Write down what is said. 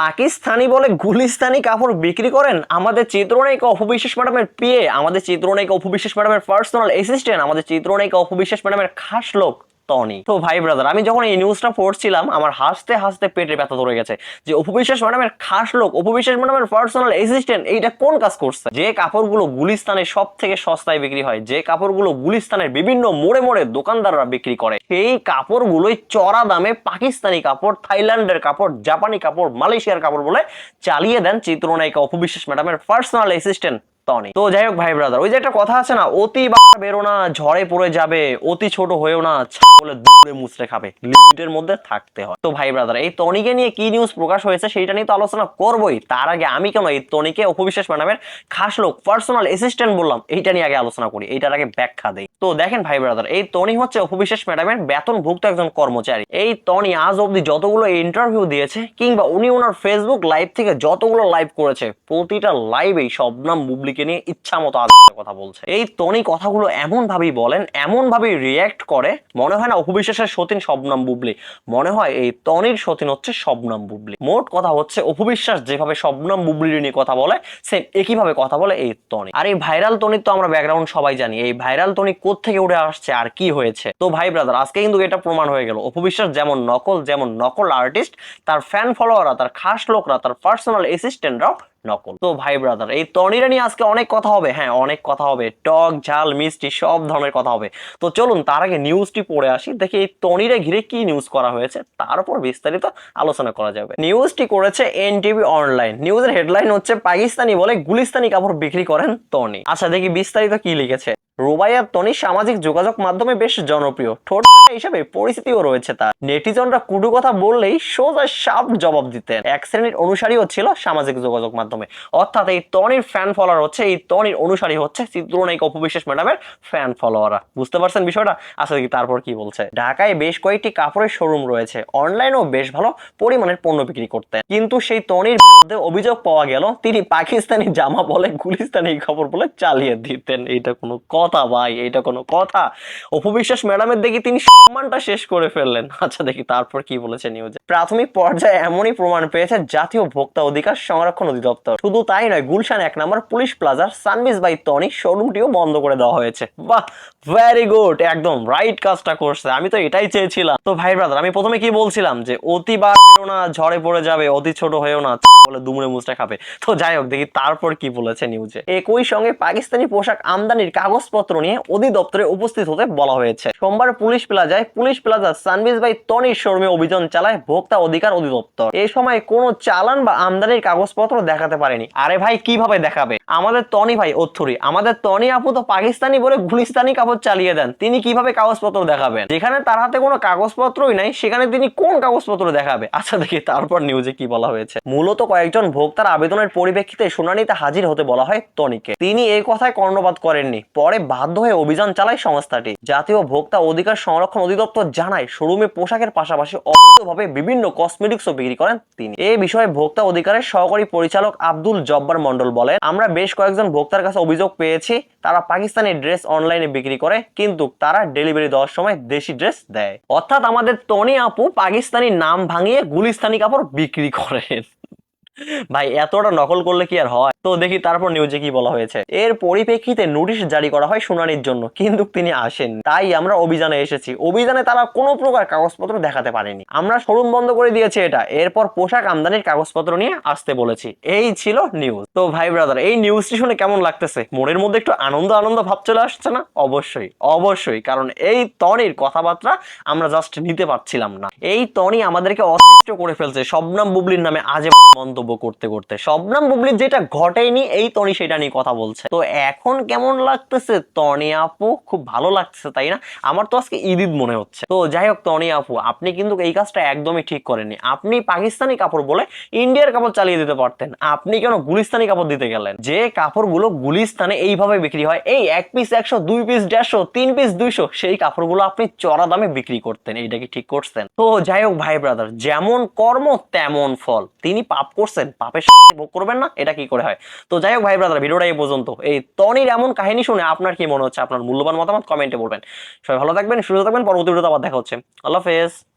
পাকিস্তানি বলে গুলিস্তানি কাপড় বিক্রি করেন? আমাদের চিত্রনায়িকা অপবিশ্বাস ম্যাডামের পিয়ে আমাদের চিত্রনায়িকা অপবিশ্বাস ম্যাডামের পার্সোনাল অ্যাসিস্ট্যান্ট আমাদের চিত্রনায়িকা অপবিশ্বাস ম্যাডামের খাস লোক। টনি তো ভাই ব্রাদার আমি যখন এই নিউজটা পড়ছিলাম, আমার হাসতে হাসতে পেটে ব্যথা ধরে গেছে যে অপবিশ্বাস ম্যাডামের খাস লোক অপবিশ্বাস ম্যাডামের পার্সোনাল অ্যাসিস্ট্যান্ট এইটা কোন কাজ করছে? যে কাপড়গুলো গুলিস্তানে সব থেকে সস্তায় বিক্রি হয়, যে কাপড়গুলো গুলিস্তানের বিভিন্ন মোড়ে মোড়ে দোকানদাররা বিক্রি করে, সেই কাপড়গুলোই চড়া দামে পাকিস্তানি কাপড়, থাইল্যান্ডের কাপড়, জাপানি কাপড়, মালয়েশিয়ার কাপড় বলে চালিয়ে দেন চিত্রনায়িকা অপবিশ্বাস ম্যাডামের পার্সোনাল অ্যাসিস্ট্যান্ট টনি তো যাই হোক ভাই ব্রাদার ওই যে একটা কথা আছে না, অতি বেরো না, ঝড়ে পড়ে যাবে, অতি ছোট হয়েও না, ছাগলে দূরে মুচড়ে খাবে। লিমিটের মধ্যে থাকতে হয়। তো ভাই ব্রাদার এই নিয়ে কি নিউজ প্রকাশ হয়েছে নিয়ে তো আলোচনা তার আগে আমি কেন এই অপবিশ্বাস ম্যাডামের খাস লোক পার্সোনাল অ্যাসিস্ট্যান্ট বললাম, এইটা নিয়ে আগে আলোচনা করি, এইটার আগে ব্যাখ্যা দেই। তো দেখেন ভাই ব্রাদার এই টনি হচ্ছে অপবিশ্বাস ম্যাডামের বেতনভুক্ত একজন কর্মচারী। এই টনি আজ অবধি যতগুলো ইন্টারভিউ দিয়েছে, কিংবা উনি ওনার ফেসবুক লাইভ থেকে যতগুলো লাইভ করেছে, প্রতিটা লাইভেই সব শবনাম বুবলিকে নিয়ে ইচ্ছা মতো কথা বলছে। এই টনি কথাগুলো এমন ভাবেই বলেন এমন ভাবেই রিয়্যাক্ট করে, মনে হয় না অপবিশ্বাসের সতীন শবনাম বুবলি। মনে হয় এই টনির সতীন হচ্ছে শবনাম বুবলি। মোট কথা হচ্ছে, অপবিশ্বাস যেভাবে শবনাম বুবলি নিয়ে কথা বলে সেম একইভাবে কথা বলে এই টনি আর এই ভাইরাল টনির তো আমরা ব্যাকগ্রাউন্ড সবাই জানি, এই ভাইরাল টনি থেকে উঠে আসছে আর কি হয়েছে? তো ভাই ব্রাদার আজকে কিন্তু এটা প্রমাণ হয়ে গেল। অপবিশ্বাস যেমন নকল যেমন নকল আর্টিস্ট তার ফ্যান ফলোয়াররা তার খাস লোকরা, তার পার্সোনাল অ্যাসিস্ট্যান্টরাও নকল। তো ভাই ব্রাদার এই তনিরা নিয়ে আজকে অনেক কথা হবে। হ্যাঁ অনেক কথা হবে। টক, ঝাল, মিষ্টি, সব ধরনের কথা হবে। তো চলুন, তার আগে নিউজটি পড়ে আসি। দেখি এই তনিরা ঘিরে কি নিউজ করা হয়েছে। তার উপর বিস্তারিত আলোচনা করা যাবে। নিউজটি করেছে এনটিভি অনলাইন নিউজের হেডলাইন হচ্ছে, পাকিস্তানি বলে গুলিস্তানি কাপড় বিক্রি করেন তনি আচ্ছা দেখি বিস্তারিত কি লিখেছে। রুবাইয়ার তনি সামাজিক যোগাযোগ মাধ্যমে বেশ জনপ্রিয়। ঠোঁট হিসেবে পরিস্থিতিও রয়েছে তার। নেটিজনরা কুটু কথা বললেই সোজা সাপ জবাব দিতেন। এক শ্রেণির অনুসারীও ছিল সামাজিক যোগাযোগ মাধ্যমে। অর্থাৎ এই তনির ফ্যান ফলোয়ার হচ্ছে, এই তনির অনুসারী হচ্ছে চিত্রনায়িকা অপবিশ্বাস ম্যাডামের ফ্যান ফলোয়াররা বুঝতে পারছেন বিষয়টা? আসলে কি তারপর কি বলছে? ঢাকায় বেশ কয়েকটি কাপড়ের শোরুম রয়েছে। অনলাইনেও বেশ ভালো পরিমাণের পণ্য বিক্রি করতেন। কিন্তু সেই তনির বিরুদ্ধে অভিযোগ পাওয়া গেল, তিনি পাকিস্তানি জামা বলে গুলিস্তানি খবর বলে চালিয়ে দিতেন। এটা কোনো কথা ভাই এটা কোনো কথা। অপবিশ্বাস ম্যাডামের দেখি তিনি সম্মানটা শেষ করে ফেললেন। আচ্ছা দেখি তারপর কি বলেছে নিউজে প্রাথমিক পর্যায়ে এমনই প্রমাণ পেয়েছে জাতীয় ভোক্তা অধিকার সংরক্ষণ অধিদপ্তর। শুধু তাই নয়, গুলশান এক নম্বর পুলিশ প্লাজার সানবিজ বাই টনি শোরুমটিও বন্ধ করে দেওয়া হয়েছে। বাহ ভেরি গুড একদম রাইট কাজটা করছে। আমি তো এটাই চেয়েছিলাম। তো ভাই ব্রাদার আমি প্রথমে কি বলছিলাম যে, অতি বার না, ঝড়ে পড়ে যাবে, অতি ছোট হয়েও না বলে দুমড়ে মুচটা খাবে। তো যাই হোক, দেখি তারপর কি বলেছে নিউজে একই সঙ্গে পাকিস্তানি পোশাক আমদানির কাগজপত্র নিয়ে অধিদপ্তরে উপস্থিত হতে বলা হয়েছে। সোমবার পুলিশ প্লাজায় পুলিশ প্লাজা সানবিজ বাই তনির শোরুমে অভিযান চালায় ভোক্তা অধিকার অধিদপ্তর। এই সময় কোনো চালান বা আমদানির কাগজপত্র দেখাতে পারেনি। আরে ভাই, কীভাবে দেখাবে? আমাদের তনি ভাই অথুরি। আমাদের তনি আপু তো পাকিস্তানি বলে গুলিস্তানি কাপড় চালিয়ে দেন। তিনি কীভাবে কাগজপত্র দেখাবেন? যেখানে তার হাতে কোনো কাগজপত্রই নাই, সেখানে তিনি কোন কাগজপত্র দেখাবে? আচ্ছা দেখি তারপর নিউজে কি বলা হয়েছে। মূলত কয়েকজন ভোক্তার আবেদনের পরিপ্রেক্ষিতে শুনানিতে হাজির হতে বলা হয় তনিকে তিনি এই কথায় কর্ণপাত করেননি। পরে বাধ্য হয়ে অভিযান চালায় সংস্থাটি। জাতীয় ভোক্তা অধিকার সংরক্ষণ অধিদপ্তর জানায়, শোরুমে পোশাকের পাশাপাশি অবৈধভাবে বিভিন্ন কসমেটিক্সও বিক্রি করেন তিনি। এই বিষয়ে ভোক্তা অধিকারের সহকারী পরিচালক আব্দুল জব্বার মন্ডল বলেন, আমরা বেশ কয়েকজন ভোক্তার কাছে অভিযোগ পেয়েছি, তারা পাকিস্তানি ড্রেস অনলাইনে বিক্রি করে, কিন্তু তারা ডেলিভারি দেওয়ার সময় দেশি ড্রেস দেয়। অর্থাৎ আমাদের টনি আপু পাকিস্তানি নাম ভাঙিয়ে গুলিস্তানি কাপড় বিক্রি করেন। ভাই, এতটা নকল করলে কি আর হয়? তো দেখি তারপর নিউজে কি বলা হয়েছে। এর পরিপ্রেক্ষিতে নোটিশ জারি করা হয় শুনানির জন্য, কিন্তু তিনি আসেন। তাই আমরা অভিযানে এসেছি। অভিযানে তারা কোনো প্রকার কাগজপত্র দেখাতে পারেনি। আমরা শোরুম বন্ধ করে দিয়েছি এটা। এরপর পোশাক আমদানির কাগজপত্র নিয়ে আসতে বলেছি। এই ছিল নিউজ তো ভাই ব্রাদার এই নিউজটি শুনে কেমন লাগতেছে? মনের মধ্যে একটু আনন্দ আনন্দ ভাব চলে আসছে না? অবশ্যই অবশ্যই। কারণ এই তনির কথাবার্তা আমরা জাস্ট নিতে পারছিলাম না। এই তনি আমাদেরকে অতিষ্ঠ করে ফেলছে। শবনাম বুবলির নামে আজে বাজে মন্তব্য করতে করতে। শবনাম বুবলির যেটা ঘটেনি, এই তনি সেটা নিয়ে কথা বলছে। তো এখন কেমন লাগতেছে? তনি আপু, খুব ভালো লাগতেছে, তাই না? আমার তো আজকে ঈদ মনে হচ্ছে। তো যাই হোক, তনি আপু, আপনি কিন্তু এই কাজটা একদমই ঠিক করেননি। আপনি পাকিস্তানি কাপড় বলে ইন্ডিয়ার কাপড় চালিয়ে দিতে পারতেন। আপনি কেন গুলিস্তানি কাপড় দিতে গেলেন? যে কাপড়গুলো গুলিস্তানে এইভাবে বিক্রি হয়, এই এক পিস একশো, দুই পিস দেড়শো, তিন পিস দুইশো, সেই কাপড়গুলো আপনি চড়া দামে বিক্রি করতেন। এইটা কি ঠিক করছেন? তো যাই হোক, ভাই ব্রাদার যেমন কর্ম, তেমন ফল। তিনি পাপ করছেন পাপের সাথে ভোগ করবেন না, এটা কি করে হয়? তো যাই হোক ভাই ব্রাদার ভিডিওটা এই পর্যন্ত। এই তনির এমন কাহিনী শুনে আপনার কি মনে হচ্ছে? আপনার মূল্যবান মতামত কমেন্টে বলবেন। সবাই ভালো থাকবেন, সুস্থ থাকবেন, পরবর্তী ভিডিওতে আবার দেখা হচ্ছে। আল্লাহ হাফেজ।